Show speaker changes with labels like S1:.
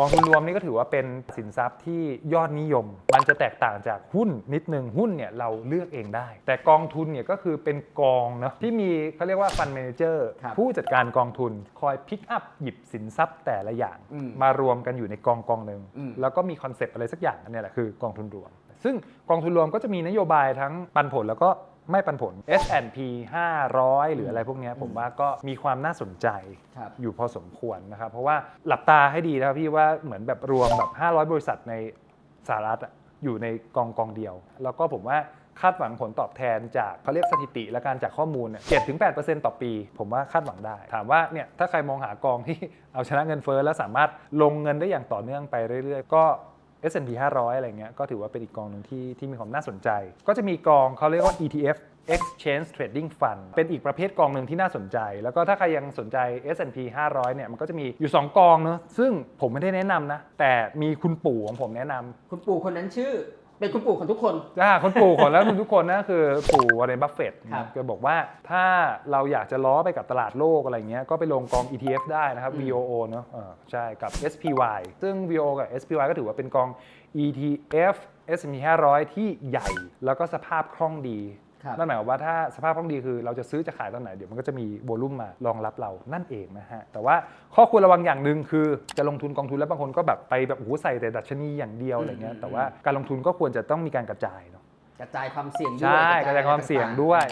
S1: กองทุนรวมนี่ก็ถือว่าเป็นสินทรัพย์ที่ยอดนิยม มันจะแตกต่างจากหุ้นนิดนึง หุ้นเนี่ยเราเลือกเองได้ แต่กองทุนเนี่ยก็คือเป็นกองเนาะที่มีเขาเรียกว่าฟันเมนเจอร์
S2: ครับ
S1: ผู้จัดการกองทุนคอยพิกอัพหยิบสินทรัพย์แต่ละอย่าง
S2: อืม
S1: มารวมกันอยู่ในกองกองหนึ่ง
S2: อืม
S1: แล้วก็มีคอนเซปต์อะไรสักอย่างอันเนี้แหละคือกองทุนรวม ซึ่งกองทุนรวมก็จะมีนโยบายทั้งปันผลแล้วก็ ไม่ปันผล S&P 500 หรืออะไรพวกเนี้ยผมว่าก็มีความน่าสนใจ
S2: ครับ
S1: อยู่พอสมควรนะครับ เพราะว่าหลับตาให้ดีนะครับพี่ว่าเหมือนแบบรวมแบบ 500 บริษัทในสหรัฐอะอยู่ในกองกองเดียว แล้วก็ผมว่าคาดหวังผลตอบแทนจากเขาเรียกสถิติและการจากข้อมูลเนี่ย7ถึง8%ต่อปี ผมว่าคาดหวังได้ ถามว่าเนี่ยถ้าใครมองหากองที่เอาชนะเงินเฟ้อแล้วสามารถลงเงินได้อย่างต่อเนื่องไปเรื่อย ๆ ก็ S&P 500 อะไรเงี้ยก็ถือว่าเป็นอีกกองหนึ่งที่ที่มีความน่าสนใจ ก็จะมีกองเขาเรียกว่า ETF Exchange Trading Fund เป็นอีกประเภทกองหนึ่งที่น่าสนใจ แล้วก็ถ้าใครยังสนใจ S&P 500 เนี่ยมันก็จะมีอยู่ 2 กองเนอะซึ่งผมไม่ได้แนะนำนะ แต่มีคุณปู่ของผมแนะนำ
S2: คุณปู่คนนั้นชื่อ เป็นคุณปู่ของทุกคน
S1: อ่าคุณปู่ของแล้วทุกคนนะคือปู่วอร์เรนบัฟเฟต
S2: ครับ
S1: ก็บอกว่าถ้าเราอยากจะล้อไปกับตลาดโลกอะไรเงี้ยก็ไปลงกอง ETF ได้นะครับ
S2: อืม
S1: VOO เนอะเออใช่กับ SPY ซึ่ง VOO กับ SPY ก็ถือว่าเป็นกอง ETF S&P 500 ที่ใหญ่แล้วก็สภาพคล่องดี
S2: ครับ
S1: นั่นหมายความว่าถ้าสภาพคล่องดีคือเราจะซื้อจะขายตอนไหนเดี๋ยวมันก็จะมีโวลุ่มมารองรับเรานั่นเองนะฮะแต่ว่าข้อควรระวังอย่างหนึ่งคือจะลงทุนกองทุนแล้วบางคนก็แบบไปแบบโอ้โหใส่แต่ดัชนีอย่างเดียวอะไรเงี้ย
S2: อืม
S1: แต่ว่าการลงทุนก็ควรจะต้องมีการกระจายเนาะ
S2: กระจายความเสี่ยงด้วย
S1: ใช่กระจายความเสี่ยงด้วย